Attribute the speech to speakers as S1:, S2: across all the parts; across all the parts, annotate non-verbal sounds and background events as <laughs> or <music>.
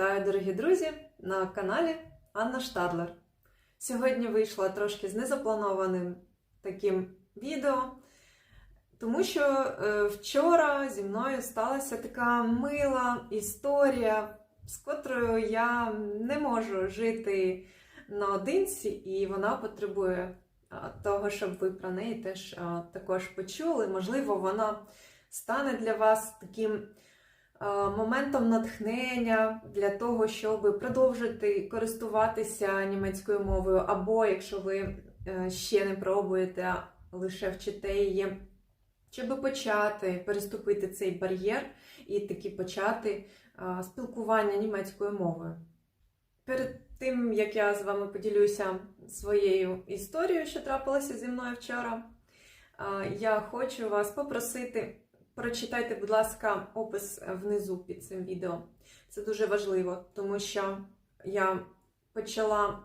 S1: Вітаю, дорогі друзі, на каналі Анна Штадлер. Сьогодні вийшла трошки з незапланованим таким відео, тому що е, вчора зі мною сталася така мила історія, з котрою я не можу жити наодинці, і вона потребує того, щоб ви про неї теж також почули. Можливо, вона стане для вас таким е, моментом натхнення для того, щоб продовжити користуватися німецькою мовою, або якщо ви е, ще не пробуєте, лише вчите її, щоб почати переступити цей бар'єр і таки почати е, спілкування німецькою мовою. Перед тим, як я з вами поділюся своєю історією, що трапилася зі мною вчора, е, я хочу вас попросити Прочитайте, будь ласка, опис внизу під цим відео. Це дуже важливо, тому що я почала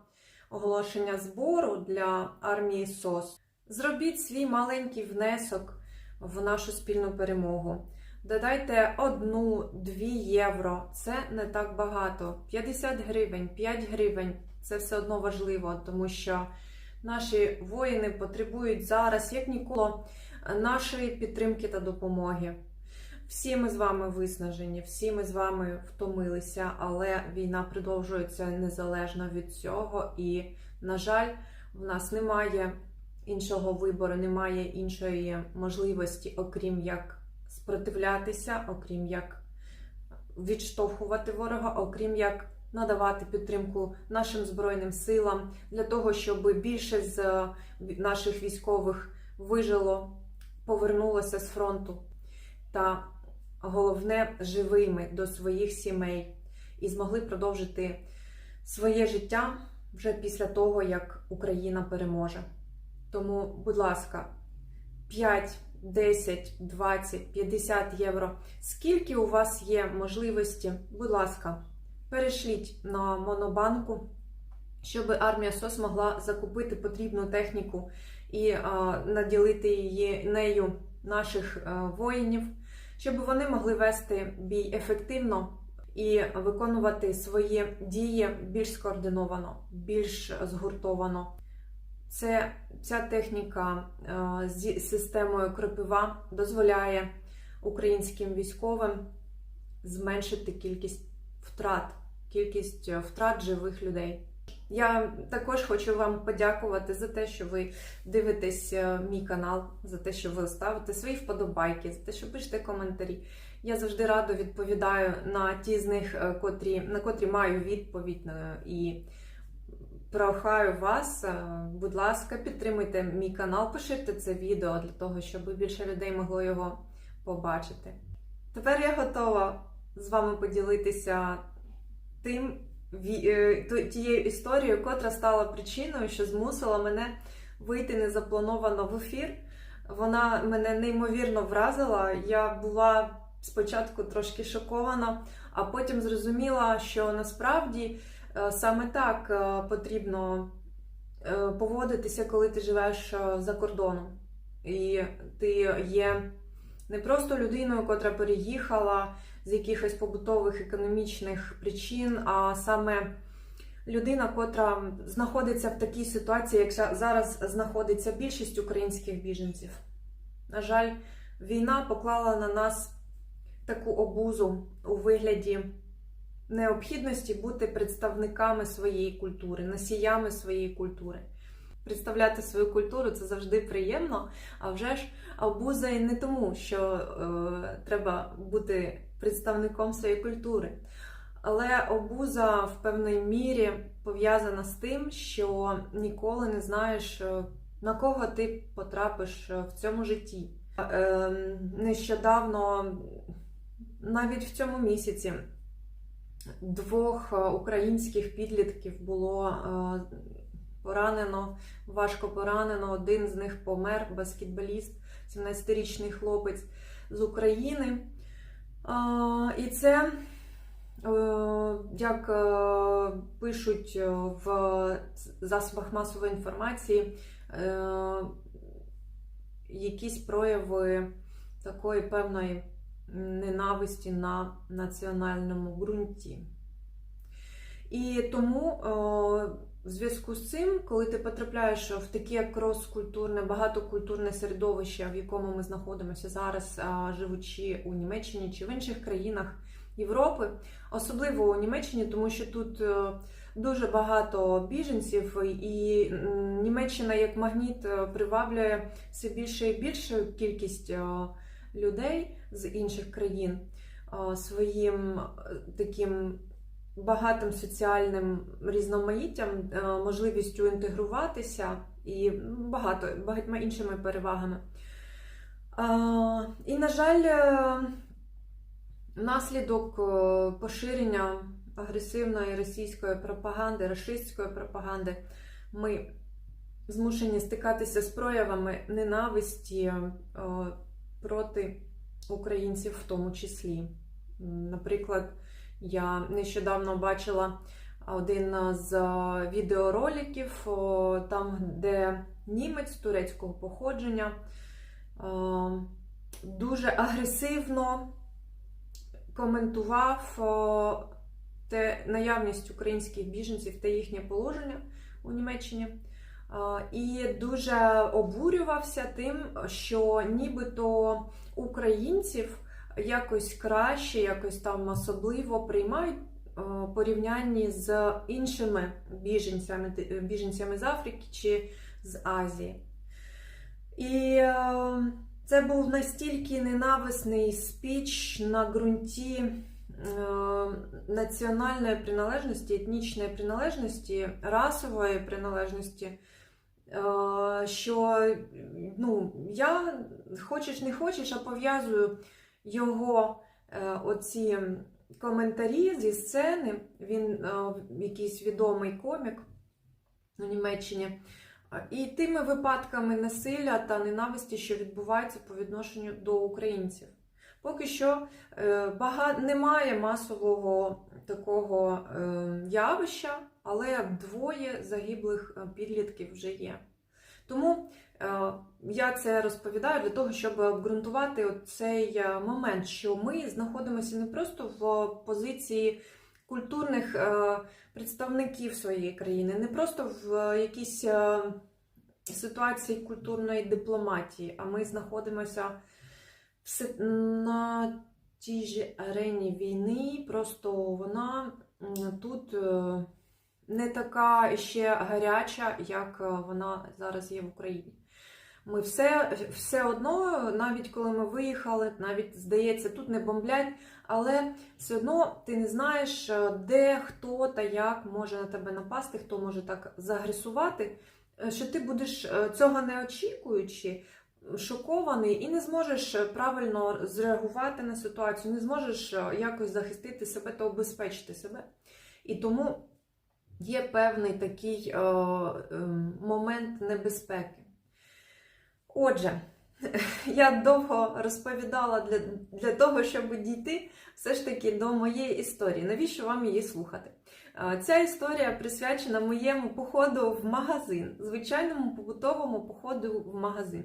S1: оголошення збору для армії СОС. Зробіть свій маленький внесок в нашу спільну перемогу. Додайте 1-2 євро. Це не так багато. 50 гривень, 5 гривень це все одно важливо, тому що наші воїни потребують зараз, як ніколи, нашої підтримки та допомоги. Всі ми з вами виснажені, всі ми з вами втомилися, але війна продовжується незалежно від цього. І, на жаль, в нас немає іншого вибору, немає іншої можливості, окрім як спротивлятися, окрім як відштовхувати ворога, окрім як надавати підтримку нашим збройним силам для того, щоб більше з наших військових вижило повернулося з фронту та головне живими до своїх сімей і змогли продовжити своє життя вже після того, як Україна переможе. Тому, будь ласка, 5, 10, 20, 50 євро. Скільки у вас є можливості, будь ласка, перешліть на Монобанку, щоб армія СОС могла закупити потрібну техніку і а, наділити її нею наших а, воїнів, щоб вони могли вести бій ефективно і виконувати свої дії більш скоординовано, більш згуртовано. Це ця техніка а, з системою кропива дозволяє українським військовим зменшити кількість втрат, кількість втрат живих людей. Я також хочу вам подякувати за те, що ви дивитесь е, мій канал, за те, що ви ставите свої вподобайки, за те, що пишете коментарі. Я завжди радо відповідаю на ті з них, е, котрі, на котрі маю відповідь е, і прохаю вас, будь ласка, підтримуйте мій канал, поширте це відео для того, щоб більше людей могло його побачити. Тепер я готова з вами поділитися тим тією історією, котра стала причиною, що змусила мене вийти незаплановано в ефір. Вона мене неймовірно вразила. Я була спочатку трошки шокована, а потім зрозуміла, що насправді е, саме так е, потрібно е, поводитися, коли ти живеш за кордоном. І ти є не просто людиною, котра переїхала з якихось побутових економічних причин, а саме людина, котра знаходиться в такій ситуації, як зараз знаходиться більшість українських біженців. На жаль, війна поклала на нас таку обузу у вигляді необхідності бути представниками своєї культури, носіями своєї культури. Представляти свою культуру це завжди приємно, а вже ж обуза і не тому, що е, треба бути представником своєї культури. Але обуза в певній мірі пов'язана з тим, що ніколи не знаєш, е, на кого ти потрапиш е, в цьому житті. Е, нещодавно, навіть в цьому місяці, двох українських підлітків було поранено, важко поранено. Один з них помер, баскетболіст, 17-річний хлопець з України. І це, е, як е, пишуть в засобах масової інформації, е, якісь прояви такої певної ненависті на національному ґрунті. І тому в зв'язку з цим, коли ти потрапляєш в таке крос-культурне, багатокультурне середовище, в якому ми знаходимося зараз, живучи у Німеччині чи в інших країнах Європи, особливо у Німеччині, тому що тут е, дуже багато біженців, і Німеччина як магніт е, приваблює все більше і більшу кількість е, людей з інших країн своїм таким багатим соціальним різноманіттям, е, можливістю інтегруватися і ну, багато багатьма іншими перевагами. І, на жаль, е, внаслідок е, поширення агресивної російської пропаганди, рашистської пропаганди, ми змушені стикатися з проявами ненависті проти українців в тому числі. Наприклад, я нещодавно бачила один з відеороликів, там, де німець турецького походження е, дуже агресивно коментував те наявність українських біженців та їхнє положення у Німеччині. І дуже обурювався тим, що нібито українців якось краще, якось там особливо приймають е, порівнянні з іншими біженцями, біженцями з Африки чи з Азії. І е, це був настільки ненависний спіч на ґрунті е, національної приналежності, етнічної приналежності, расової приналежності, е, що ну, я хочеш не хочеш, а пов'язую його е, оці коментарі зі сцени. Він е, якийсь відомий комік у Німеччині. І тими випадками насилля та ненависті, що відбуваються по відношенню до українців. Поки що е, бага... немає масового такого е, явища, але двоє загиблих е, підлітків вже є. Тому е, я це розповідаю для того, щоб обґрунтувати цей е, момент, що ми знаходимося не просто в позиції культурних е, представників своєї країни, не просто в якійсь е, ситуації культурної дипломатії, а ми знаходимося на тій же арені війни, просто вона тут е, не така ще гаряча, як е, вона зараз є в Україні. Ми все, все одно, навіть коли ми виїхали, навіть здається, тут не бомблять, але все одно ти не знаєш, е, де хто та як може на тебе напасти, хто може так загресувати, е, що ти будеш е, цього не очікуючи, шокований і не зможеш правильно зреагувати на ситуацію, не зможеш якось захистити себе та обезпечити себе. І тому є певний такий е, е, момент небезпеки. Отже, <laughs> я довго розповідала для, для того, щоб дійти все ж таки до моєї історії. Навіщо вам її слухати? Ця історія присвячена моєму походу в магазин, звичайному побутовому походу в магазин.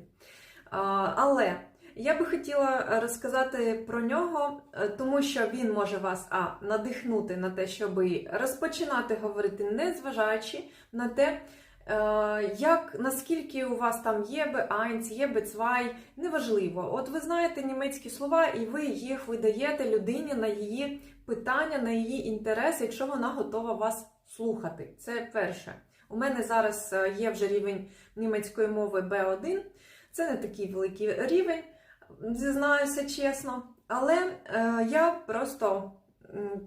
S1: Але я би хотіла розказати про нього, е, тому що він може вас а, надихнути на те, щоб розпочинати говорити, не зважаючи на те, Як наскільки у вас там є б-1, є б-2, неважливо. От ви знаєте німецькі слова, і ви їх видаєте людині на її питання, на її інтерес, якщо вона готова вас слухати. Це перше. У мене зараз е, є вже рівень німецької мови B1. Це не такий великий рівень, зізнаюся чесно. Але е, я просто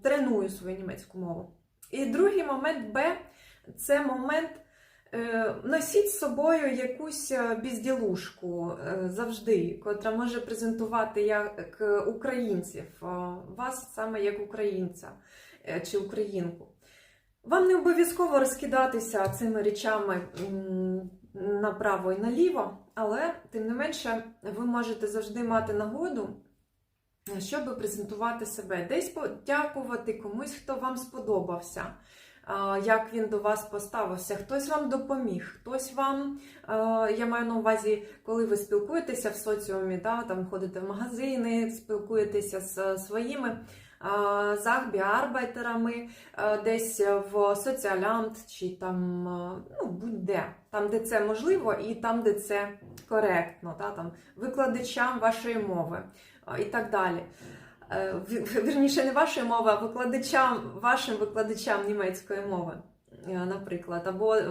S1: треную свою німецьку мову. І другий момент Б це момент. Е, Носіть з собою якусь е, безділушку е, завжди, котра може презентувати як українців, вас саме як українця чи українку. Вам не обов'язково розкидатися цими речами направо і наліво, але тим не менше ви можете завжди мати нагоду, щоб презентувати себе, десь подякувати комусь, хто вам сподобався як він до вас поставився, хтось вам допоміг, хтось вам, е, я маю на увазі, коли ви спілкуєтеся в соціумі, да, там ходите в магазини, спілкуєтеся з своїми, захбіарбайтерами, е, десь в соціалямт чи там е, ну, будь-де, там, де це можливо, і там, де це коректно, та, там, викладачам вашої мови е, і так далі. Е, Вірніше, не вашої мови, а викладачам, вашим викладачам німецької мови, е, наприклад, або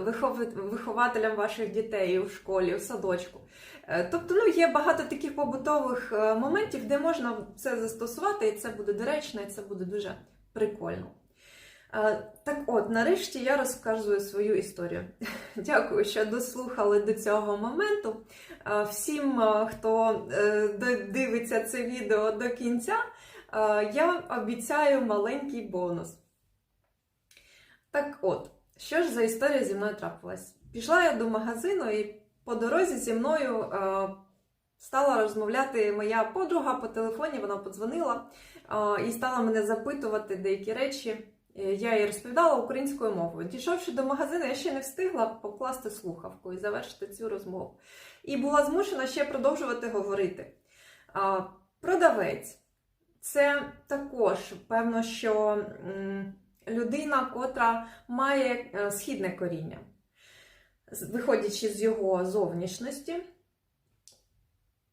S1: вихователям ваших дітей у школі, у садочку. Е, Тобто, ну, є багато таких побутових моментів, де можна це застосувати, і це буде доречно, і це буде дуже прикольно. Так от, нарешті я розказую свою історію. <laughs> Дякую, що дослухали до цього моменту. Всім, хто дивиться це відео до кінця, я обіцяю маленький бонус. Так от, що ж за історія зі мною трапилась? Пішла я до магазину і по дорозі зі мною е, стала розмовляти моя подруга по телефоні, вона подзвонила е, і стала мене запитувати деякі речі. Е, Я їй розповідала українською мовою. Дійшовши до магазину, я ще не встигла покласти слухавку і завершити цю розмову. І була змушена ще продовжувати говорити. Продавець це також певно, що людина, котра має е, східне коріння, виходячи з його зовнішності.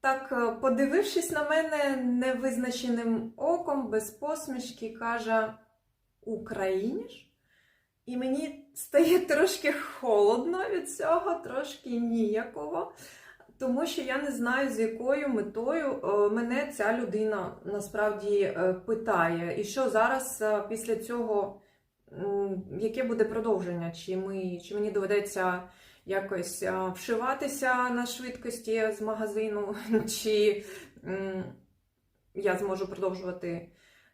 S1: Так, е, подивившись на мене невизначеним оком, без посмішки, каже: Україніш? І мені стає трошки холодно від цього, трошки ніяково, тому що я не знаю, з якою метою е, мене ця людина насправді е, питає. І що зараз е, після цього, яке буде продовження? Чи, ми, чи мені доведеться якось вшиватися на швидкості з магазину, <laughs> чи я зможу продовжувати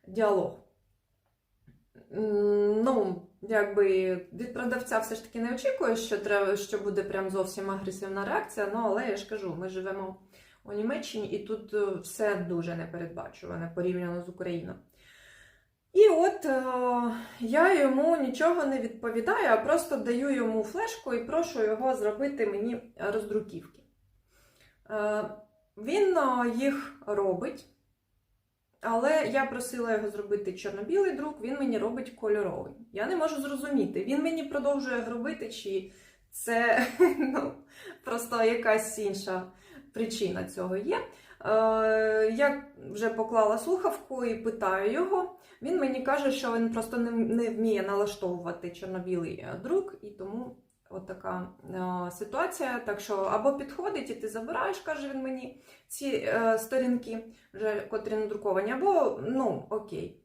S1: діалог? Ну, якби від продавця все ж таки не очікую, що треба, що буде прям зовсім агресивна реакція. Ну, але я ж кажу, ми живемо у Німеччині, і тут е, все дуже непередбачуване порівняно з Україною. І от е, я йому нічого не відповідаю, а просто даю йому флешку і прошу його зробити мені роздруківки. Е, він їх робить. Але я просила його зробити чорно-білий друк, він мені робить кольоровий. Я не можу зрозуміти, він мені продовжує робити, чи це <laughs> ну, просто якась інша причина цього є. Е, я вже поклала слухавку і питаю його. Він мені каже, що він просто не, не вміє налаштовувати чорно-білий е, друк, і тому от така е, ситуація. Так що або підходить і ти забираєш, каже він мені, ці е, сторінки, вже котрі надруковані, або ну окей.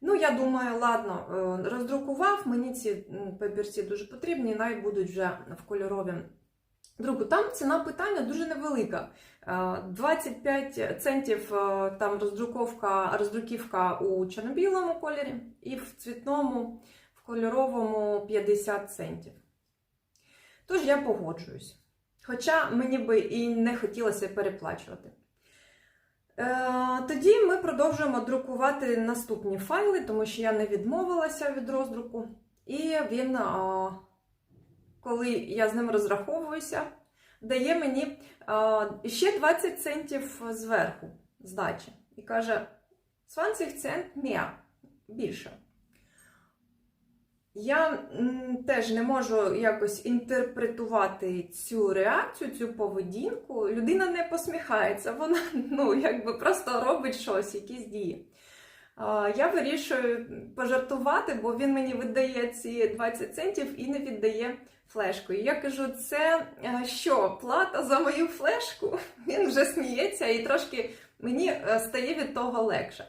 S1: Ну, я думаю, ладно, е, роздрукував, мені ці папірці дуже потрібні, навіть будуть вже в кольорові друку. Там ціна питання дуже невелика. Е, 25 центів е, там роздруковка, роздруківка у чорно-білому кольорі, і в цвітному, в кольоровому 50 центів. Тож я погоджуюсь. Хоча мені би і не хотілося переплачувати. Е, Тоді ми продовжуємо друкувати наступні файли, тому що я не відмовилася від роздруку. І він, коли я з ним розраховуюся, дає мені ще 20 центів зверху здачі. І каже: 20 цент mehr, більше. Я теж не можу якось інтерпретувати цю реакцію, цю поведінку. Людина не посміхається, вона ну, якби просто робить щось, якісь дії. Я вирішую пожартувати, бо він мені видає ці 20 центів і не віддає флешку. І я кажу: це е, що, плата за мою флешку? <laughs> Він вже сміється і трошки мені е, стає від того легше.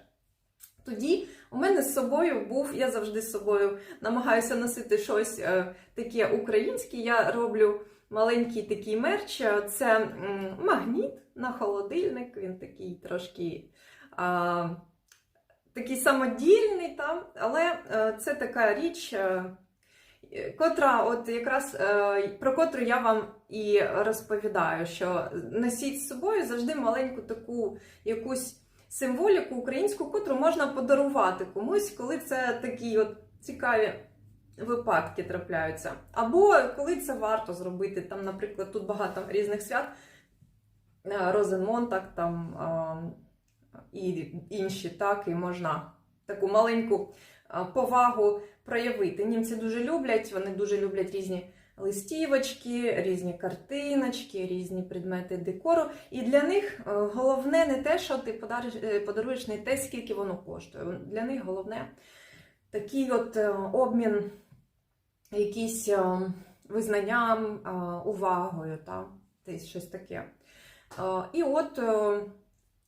S1: Тоді у мене з собою був, я завжди з собою намагаюся носити щось е, таке українське. Я роблю маленький такий мерч. Це м, магніт на холодильник. Він такий трошки а, такий самодільний, там, але е, це така річ, е, котра, от якраз е, про котру я вам і розповідаю, що носіть з собою завжди маленьку таку якусь символіку українську, котру можна подарувати комусь, коли це такі от цікаві випадки трапляються. Або коли це варто зробити. Там, наприклад, тут багато різних свят, е, Розенмонтак там е, і інші, так, і можна таку маленьку е, повагу проявити. Німці дуже люблять, вони дуже люблять різні листівочки, різні картиночки, різні предмети декору. І для них е, головне не те, що ти е, подаруєш, не те, скільки воно коштує. Для них головне такий от е, обмін якийсь е, визнанням, увагою, та, щось таке. І от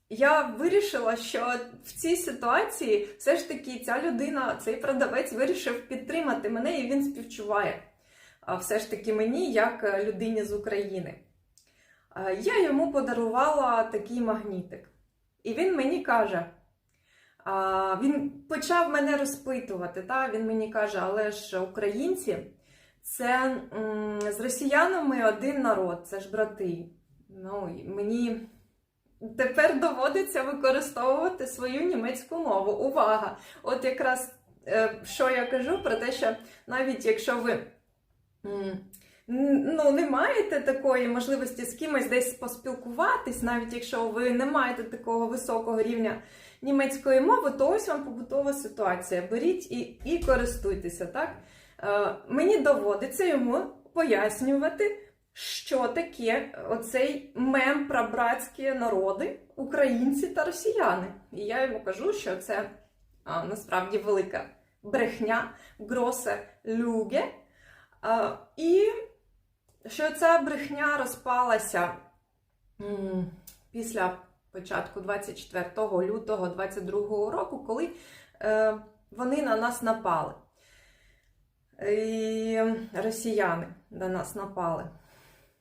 S1: я вирішила, що в цій ситуації все ж таки ця людина, цей продавець вирішив підтримати мене і він співчуває. Все ж таки мені, як е, людині з України. Е, Я йому подарувала такий магнітик. І він мені каже: він почав мене розпитувати. Та? Він мені каже, але ж українці це з росіянами один народ, це ж брати. Ну, мені тепер доводиться використовувати свою німецьку мову. Увага! От якраз е, що я кажу про те, що навіть якщо ви ну, не маєте такої можливості з кимось десь поспілкуватись, навіть якщо ви не маєте такого високого рівня німецької мови, то ось вам побутова ситуація. Беріть і, і користуйтеся. Так? Е, мені доводиться йому пояснювати, що таке оцей мем про братські народи, українці та росіяни. І я йому кажу, що це а, насправді велика брехня, гросе люге. І що ця брехня розпалася після початку 24 лютого 22 року, коли е, вони на нас напали. І росіяни на нас напали.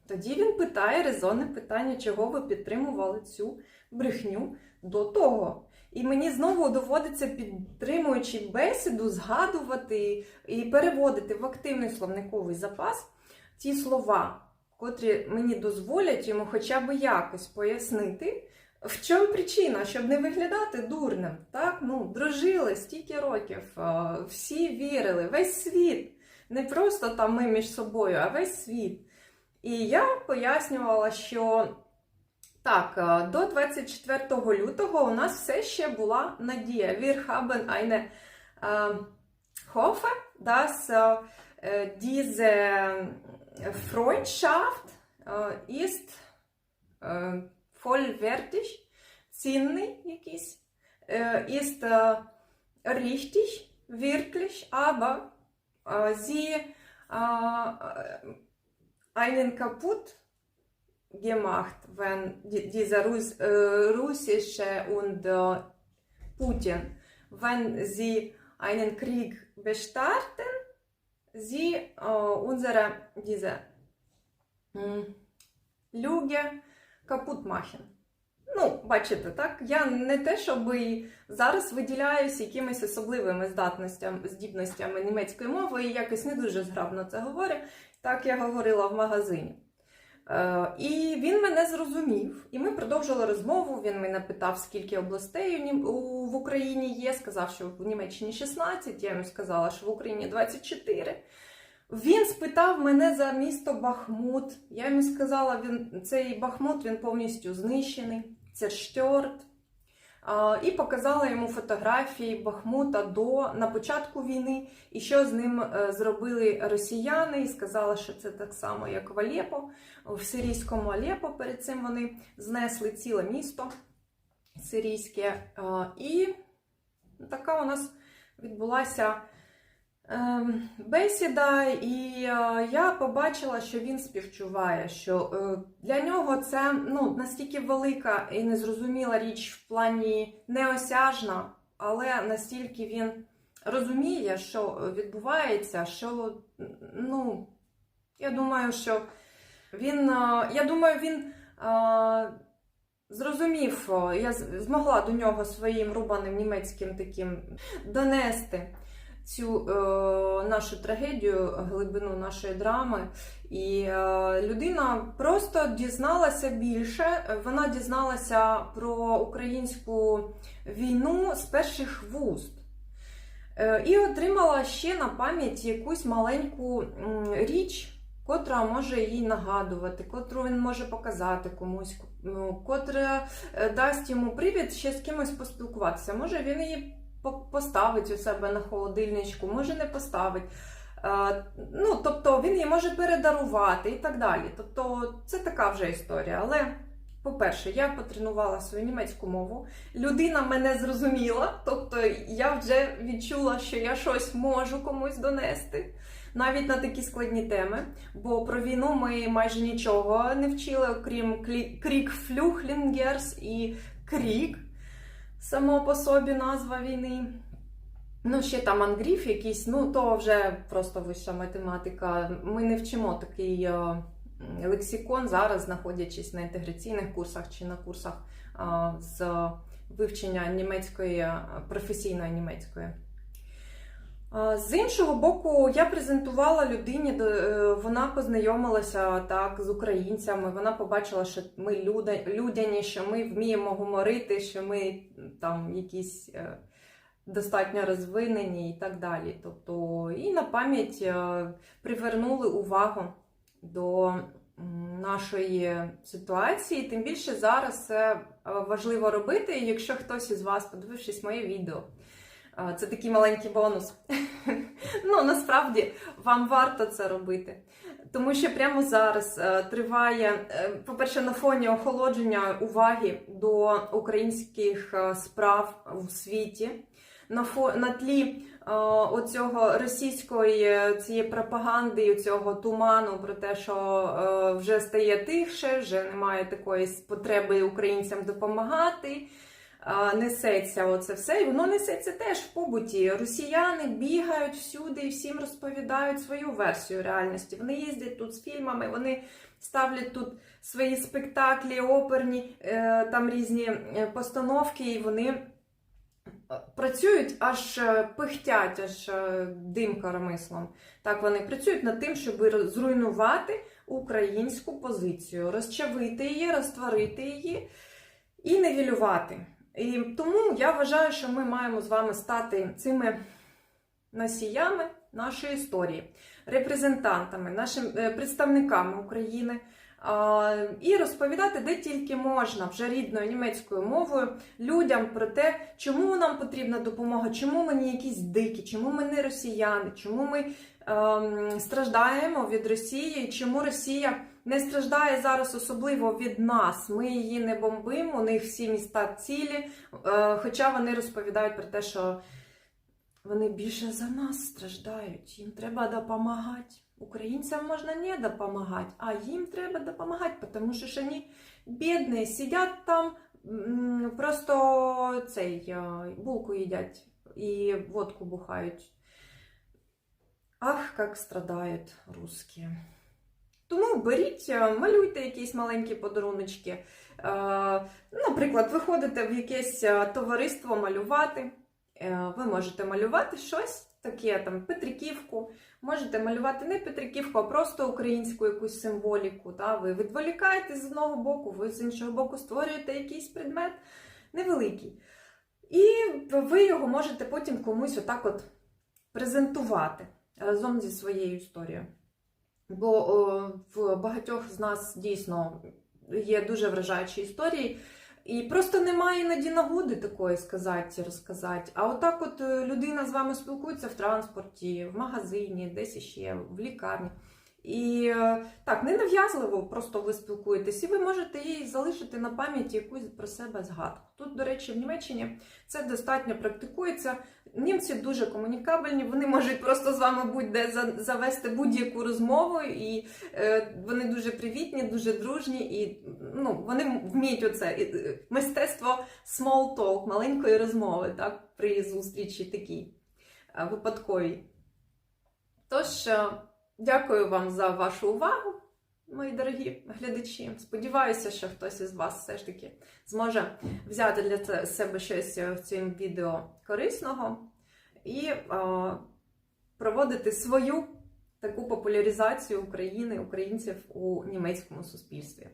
S1: Тоді він питає резонне питання, чого ви підтримували цю брехню до того. І мені знову доводиться, підтримуючи бесіду, згадувати і переводити в активний словниковий запас ті слова, котрі мені дозволять йому хоча б якось пояснити, в чому причина, щоб не виглядати дурним. Так? Ну, дружили стільки років, всі вірили, весь світ. Не просто там ми між собою, а весь світ. І я пояснювала, що так, е, до 24 лютого у нас все ще була надія. Wir haben eine äh, Hoffe, dass äh, diese Freundschaft äh, ist äh, vollwertig, цінний äh, ist äh, richtig, wirklich, aber äh, sie äh, einen kaputt gemacht, wenn die, dieser Russ, äh, russische und äh, Putin, wenn sie einen Krieg bestarten, sie äh, unsere diese м, Lüge kaputt machen. Ну, бачите, так? Я не те, щоб зараз виділяюсь якимись особливими здатностями, здібностями німецької мови і якось не дуже зграбно це говорю. Так я говорила в магазині. Е, і він мене зрозумів, і ми продовжили розмову. Він мене питав, скільки областей в Україні є. Сказав, що в Німеччині 16, я йому сказала, що в Україні 24. Він спитав мене за місто Бахмут. Я йому сказала, він, цей Бахмут він повністю знищений, це штьорт. І показала йому фотографії Бахмута до на початку війни, і що з ним е, зробили росіяни, і сказала, що це так само, як в Алепо, в сирійському Алєпо. Перед цим вони знесли ціле місто сирійське. І така у нас відбулася бесіда, і е, я побачила, що він співчуває, що е, для нього це ну, настільки велика і незрозуміла річ в плані неосяжна, але настільки він розуміє, що відбувається, що ну, я думаю, що він, е, я думаю, він. Зрозумів, я змогла до нього своїм рубаним німецьким таким донести цю е, нашу трагедію, глибину нашої драми. І е, людина просто дізналася більше. Вона дізналася про українську війну з перших вуст. Е, і отримала ще на пам'ять якусь маленьку річ, котра може їй нагадувати, котру він може показати комусь, ну, котра е, дасть йому привід ще з кимось поспілкуватися. Може, він її поставить у себе на холодильничку, може не поставить. Е, Ну, тобто він її може передарувати і так далі. Тобто це така вже історія. Але, по-перше, я потренувала свою німецьку мову. Людина мене зрозуміла, тобто я вже відчула, що я щось можу комусь донести, навіть на такі складні теми. Бо про війну ми майже нічого не вчили, окрім крік флюхлінгерс і крік, само по собі назва війни. Ну, ще там ангріф якийсь, ну то вже просто вища математика. Ми не вчимо такий е, лексикон зараз, знаходячись на інтеграційних курсах чи на курсах з вивчення німецької, професійної німецької. З іншого боку, я презентувала людині, е, вона познайомилася так з українцями. Вона побачила, що ми людяні, що ми вміємо говорити, що ми там якісь е, достатньо розвинені і так далі. Тобто, і на пам'ять е, привернули увагу до нашої ситуації. Тим більше зараз це важливо робити, якщо хтось із вас, подивившись моє відео. Це такий маленький бонус. <laughs> Ну, насправді вам варто це робити. Тому що прямо зараз е, триває, е, по-перше, на фоні охолодження уваги до українських е, справ у світі, на, фо, на тлі оцього російської цієї пропаганди, цього туману про те, що вже стає тихше, вже немає такої потреби українцям допомагати. Несеться оце все, і воно несеться теж в побуті. Росіяни бігають всюди і всім розповідають свою версію реальності. Вони їздять тут з фільмами, вони ставлять тут свої спектаклі, оперні, е, там різні е, постановки, і вони е, працюють аж пихтять, аж дим коромислом. Так вони працюють над тим, щоб зруйнувати українську позицію, розчавити її, розтворити її і невілювати. І тому я вважаю, що ми маємо з вами стати цими носіями нашої історії, репрезентантами, нашими е, представниками України. І розповідати, де тільки можна, вже рідною німецькою мовою, людям про те, чому нам потрібна допомога, чому ми не якісь дикі, чому ми не росіяни, чому ми ем, страждаємо від Росії, чому Росія не страждає зараз особливо від нас. Ми її не бомбимо, у них всі міста цілі. Е, Хоча вони розповідають про те, що вони більше за нас страждають, їм треба допомагати. Українцям можна не допомагати, а їм треба допомагати, тому що ж вони бідні, сидять там, просто цей е, булку їдять і водку бухають. Ах, як страдають русські. Тому беріть, е, малюйте якісь маленькі подаруночки. Е, Наприклад, ви ходите в якесь е, товариство малювати. Ви можете малювати щось таке, там Петриківку. Можете малювати не Петриківку, а просто українську якусь символіку. Та? Ви відволікаєте з одного боку, ви з іншого боку створюєте якийсь предмет невеликий. І ви його можете потім комусь отак от презентувати разом зі своєю історією. Бо о, в багатьох з нас дійсно є дуже вражаючі історії, і просто немає іноді нагоди такої сказати, розказати. А отак, от е, людина з вами спілкується в транспорті, в магазині, десь іще, в лікарні. І е, так, ненав'язливо просто ви спілкуєтесь, і ви можете їй залишити на пам'яті якусь про себе згадку. Тут, до речі, в Німеччині це достатньо практикується. Німці дуже комунікабельні, вони можуть просто з вами будь-де завести будь-яку розмову, і е, вони дуже привітні, дуже дружні, і ну, вони вміють оце і, е, мистецтво small talk, маленької розмови, так, при зустрічі такій е, випадковій. Тож, е, дякую вам за вашу увагу, мої дорогі глядачі. Сподіваюся, що хтось із вас все ж таки зможе взяти для себе щось е, в цьому відео корисного і е, проводити свою таку популяризацію України, українців у німецькому суспільстві.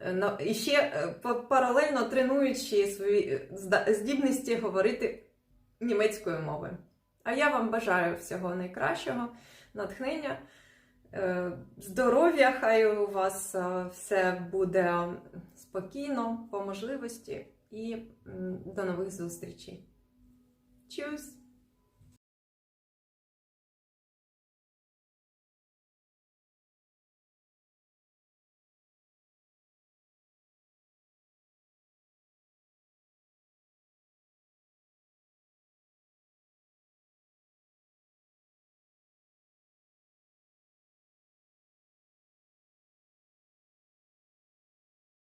S1: Е, І ще паралельно тренуючи свої здібності говорити німецькою мовою. А я вам бажаю всього найкращого, натхнення, здоров'я, хай у вас е, все буде спокійно, по можливості, і до нових зустрічей. Tschüss!